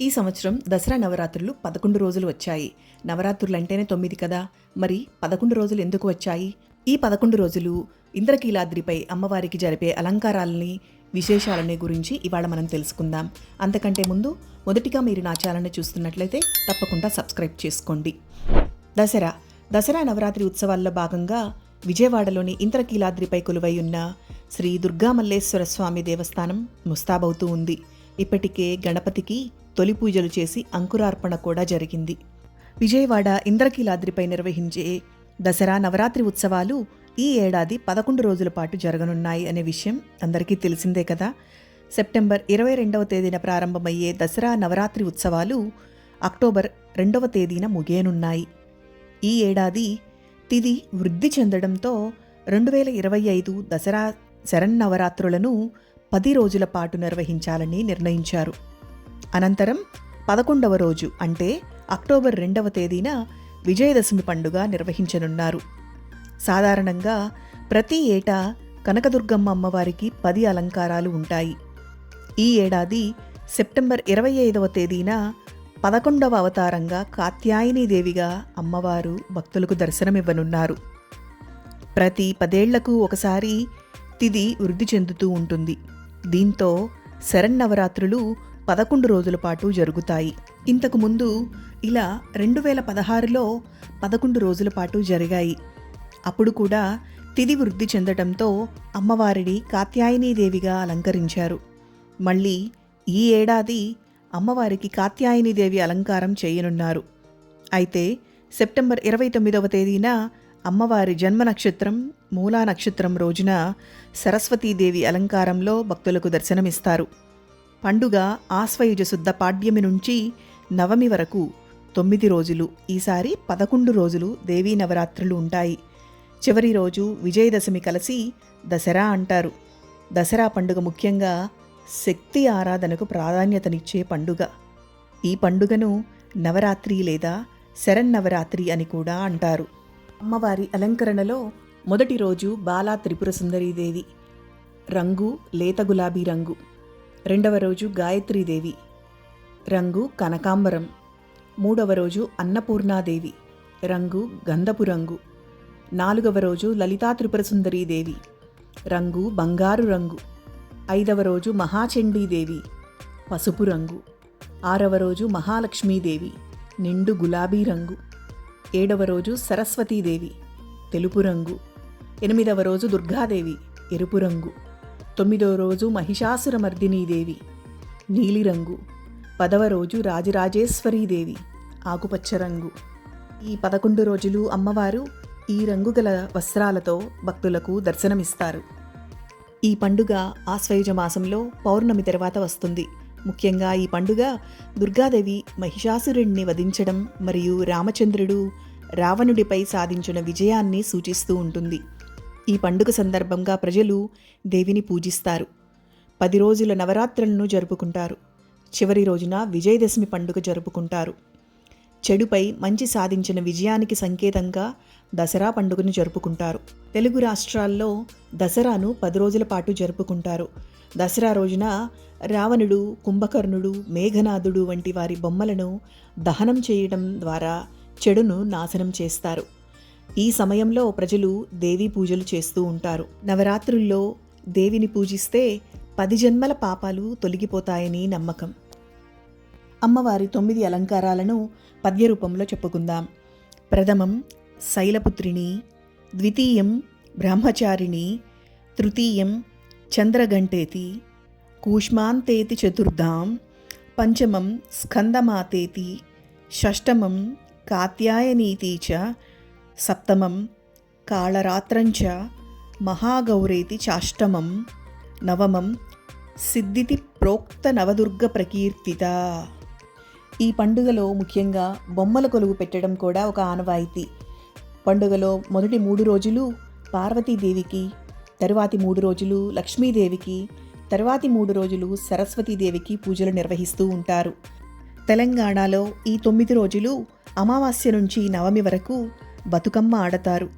ఈ సంవత్సరం దసరా నవరాత్రులు పదకొండు రోజులు వచ్చాయి. నవరాత్రులు అంటేనే తొమ్మిది కదా? మరి పదకొండు రోజులు ఎందుకు వచ్చాయి? ఈ పదకొండు రోజులు ఇంద్రకీలాద్రిపై అమ్మవారికి జరిపే అలంకారాలని విశేషాలని గురించి ఇవాళ మనం తెలుసుకుందాం. అంతకంటే ముందు మొదటిగా మీరు నా ఛానల్ని చూస్తున్నట్లయితే తప్పకుండా సబ్స్క్రైబ్ చేసుకోండి. దసరా. దసరా నవరాత్రి ఉత్సవాల్లో భాగంగా విజయవాడలోని ఇంద్రకీలాద్రిపై కొలువై ఉన్న శ్రీ దుర్గామల్లేశ్వర స్వామి దేవస్థానం ముస్తాబవుతూ ఉంది. ఇప్పటికే గణపతికి తొలి పూజలు చేసి అంకురార్పణ కూడా జరిగింది. విజయవాడ ఇంద్రకీలాద్రిపై నిర్వహించే దసరా నవరాత్రి ఉత్సవాలు ఈ ఏడాది పదకొండు రోజుల పాటు జరగనున్నాయి అనే విషయం అందరికీ తెలిసిందే కదా. సెప్టెంబర్ ఇరవై రెండవ తేదీన ప్రారంభమయ్యే దసరా నవరాత్రి ఉత్సవాలు అక్టోబర్ రెండవ తేదీన ముగియనున్నాయి. ఈ ఏడాది తిది వృద్ధి చెందడంతో రెండు వేల ఇరవై ఐదు దసరా శరన్నవరాత్రులను పది రోజుల పాటు నిర్వహించాలని నిర్ణయించారు. అనంతరం పదకొండవ రోజు అంటే అక్టోబర్ రెండవ తేదీన విజయదశమి పండుగ నిర్వహించనున్నారు. సాధారణంగా ప్రతి ఏటా కనకదుర్గమ్మ అమ్మవారికి పది అలంకారాలు ఉంటాయి. ఈ ఏడాది సెప్టెంబర్ ఇరవై ఐదవ తేదీన పదకొండవ అవతారంగా కాత్యాయనీదేవిగా అమ్మవారు భక్తులకు దర్శనమివ్వనున్నారు. ప్రతి పదేళ్ళకు ఒకసారి తిది వృద్ధి చెందుతూ ఉంటుంది. దీంతో శరన్నవరాత్రులు పదకొండు రోజుల పాటు జరుగుతాయి. ఇంతకు ముందు ఇలా రెండు వేల పదహారులో పదకొండు రోజుల పాటు జరిగాయి. అప్పుడు కూడా తిది వృద్ధి చెందటంతో అమ్మవారిని కాత్యాయనీదేవిగా అలంకరించారు. మళ్ళీ ఈ ఏడాది అమ్మవారికి కాత్యాయనీదేవి అలంకారం చేయనున్నారు. అయితే సెప్టెంబర్ ఇరవై తొమ్మిదవ తేదీన అమ్మవారి జన్మ నక్షత్రం మూలా నక్షత్రం రోజున సరస్వతీదేవి అలంకారంలో భక్తులకు దర్శనమిస్తారు. పండుగ ఆశ్వయుజ శుద్ధ పాడ్యమి నుంచి నవమి వరకు తొమ్మిది రోజులు ఈసారి పదకొండు రోజులు దేవీ నవరాత్రులు ఉంటాయి. చివరి రోజు విజయదశమి కలిసి దసరా అంటారు. దసరా పండుగ ముఖ్యంగా శక్తి ఆరాధనకు ప్రాధాన్యతనిచ్చే పండుగ. ఈ పండుగను నవరాత్రి లేదా శరన్నవరాత్రి అని కూడా అంటారు. అమ్మవారి అలంకరణలో మొదటి రోజు బాలా త్రిపుర సుందరీదేవి. రంగు లేత గులాబీ రంగు. రెండవ రోజు గాయత్రీదేవి. రంగు కనకాంబరం. మూడవ రోజు అన్నపూర్ణాదేవి. రంగు గంధపు రంగు. నాలుగవ రోజు లలితా త్రిపురసుందరీదేవి రంగు బంగారు రంగు. ఐదవ రోజు మహాచండీదేవి పసుపు రంగు. ఆరవ రోజు మహాలక్ష్మీదేవి నిండు గులాబీ రంగు. ఏడవ రోజు సరస్వతీదేవి తెలుపు రంగు. ఎనిమిదవ రోజు దుర్గాదేవి. ఎరుపు రంగు. తొమ్మిదవ రోజు మహిషాసురమర్దినీదేవి. నీలిరంగు. పదవ రోజు రాజరాజేశ్వరీదేవి. ఆకుపచ్చ రంగు. ఈ పదకొండు రోజులు అమ్మవారు ఈ రంగుగల వస్త్రాలతో భక్తులకు దర్శనమిస్తారు. ఈ పండుగ ఆశ్వయుజ మాసంలో పౌర్ణమి తర్వాత వస్తుంది. ముఖ్యంగా ఈ పండుగ దుర్గాదేవి మహిషాసురుణ్ణి వధించడం మరియు రామచంద్రుడు రావణుడిపై సాధించిన విజయాన్ని సూచిస్తూ ఉంటుంది. ఈ పండుగ సందర్భంగా ప్రజలు దేవిని పూజిస్తారు. పది రోజుల నవరాత్రులను జరుపుకుంటారు. చివరి రోజున విజయదశమి పండుగ జరుపుకుంటారు. చెడుపై మంచి సాధించిన విజయానికి సంకేతంగా దసరా పండుగను జరుపుకుంటారు. తెలుగు రాష్ట్రాల్లో దసరాను పది రోజుల పాటు జరుపుకుంటారు. దసరా రోజున రావణుడు కుంభకర్ణుడు మేఘనాథుడు వంటి వారి బొమ్మలను దహనం చేయడం ద్వారా చెడును నాశనం చేస్తారు. ఈ సమయంలో ప్రజలు దేవీ పూజలు చేస్తూ ఉంటారు. నవరాత్రుల్లో దేవిని పూజిస్తే పది జన్మల పాపాలు తొలగిపోతాయని నమ్మకం. అమ్మవారి తొమ్మిది అలంకారాలను పద్య రూపంలో చెప్పుకుందాం. ప్రథమం శైలపుత్రిని ద్వితీయం బ్రహ్మచారిణి తృతీయం చంద్రగంటేతి కూష్మాంతేతి చతుర్థాం పంచమం స్కందమాతేతి షష్టమం కాత్యాయనీతి చ సప్తమం కాళరాత్రంచ మహాగౌరేతి చాష్టమం నవమం సిద్ధితి ప్రోక్త నవదుర్గ ప్రకీర్తిత. ఈ పండుగలో ముఖ్యంగా బొమ్మల కొలువు పెట్టడం కూడా ఒక ఆనవాయితీ. పండుగలో మొదటి మూడు రోజులు పార్వతీదేవికి తరువాతి మూడు రోజులు లక్ష్మీదేవికి తరువాతి మూడు రోజులు సరస్వతీదేవికి పూజలు నిర్వహిస్తూ ఉంటారు. తెలంగాణలో ఈ తొమ్మిది రోజులు అమావాస్య నుంచి నవమి వరకు బతుకమ్మ ఆడతారు.